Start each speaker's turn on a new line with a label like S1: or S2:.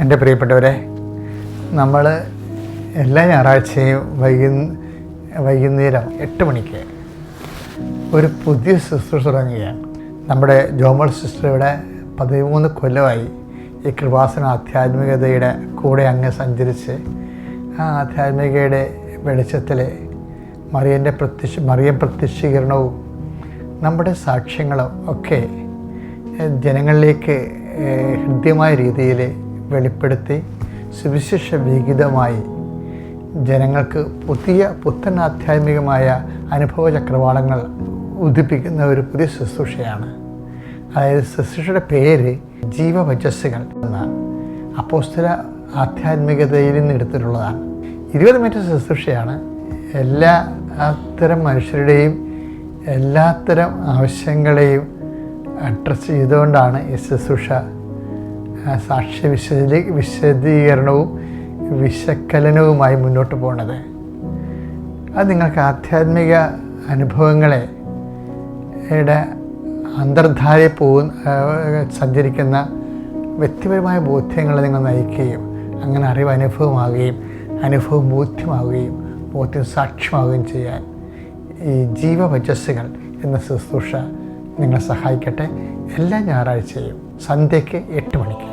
S1: എന്റെ പ്രിയപ്പെട്ടവരെ നമ്മൾ എല്ലാ ഞായറാഴ്ചയും വൈകു വൈകുന്നേരം എട്ട് മണിക്ക് ഒരു പുതിയ ശുശ്രൂഷ തുടങ്ങുകയാണ്. നമ്മുടെ ജോമൾ സിസ്റ്ററുടെ പതിമൂന്ന് കൊല്ലമായി ഈ കൃപാസന ആധ്യാത്മികതയുടെ കൂടെ അങ്ങ് സഞ്ചരിച്ച് ആ ആധ്യാത്മികയുടെ വെളിച്ചത്തിൽ മറിയന്റെ പ്രത്യക്ഷ മറിയം പ്രത്യക്ഷീകരണവും നമ്മുടെ സാക്ഷ്യങ്ങളും ഒക്കെ ജനങ്ങളിലേക്ക് ഹൃദ്യമായ രീതിയിൽ വെളിപ്പെടുത്തി സുവിശേഷ വിഹിതമായി ജനങ്ങൾക്ക് പുതിയ പുത്തൻ ആധ്യാത്മികമായ അനുഭവ ചക്രവാളങ്ങൾ ഉദിപ്പിക്കുന്ന ഒരു പുതിയ ശുശ്രൂഷയാണ്. അതായത് ശുശ്രൂഷയുടെ പേര് ജീവവചസ്സുകൾ എന്ന അപ്പോസ്തല ആധ്യാത്മികതയിൽ നിന്ന് എടുത്തിട്ടുള്ളതാണ്. ഇരുപത് മിനിറ്റ് ശുശ്രൂഷയാണ്. എല്ലാ അത്തരം മനുഷ്യരുടെയും എല്ലാത്തരം ആവശ്യങ്ങളെയും അഡ്രസ്സ് ചെയ്തുകൊണ്ടാണ് ഈ ശുശ്രൂഷ സാക്ഷ്യ വിശദീ വിശദീകരണവും വിശക്കലനവുമായി മുന്നോട്ട് പോകുന്നത് അത് നിങ്ങൾക്ക് ആധ്യാത്മിക അനുഭവങ്ങളെ യുടെ അന്തർധാരയിൽ പോകുന്ന സഞ്ചരിക്കുന്ന വ്യക്തിപരമായ ബോധ്യങ്ങളെ നിങ്ങൾ നയിക്കുകയും അങ്ങനെ അറിവ് അനുഭവമാവുകയും അനുഭവം ബോധ്യമാവുകയും ബോധ്യം സാക്ഷ്യമാവുകയും ചെയ്യാൻ ഈ ജീവവചസ്സുകൾ എന്ന ശുശ്രൂഷ നിങ്ങളെ സഹായിക്കട്ടെ. എല്ലാ ഞായറാഴ്ചയും സന്ധ്യയ്ക്ക് എട്ട് മണിക്ക്.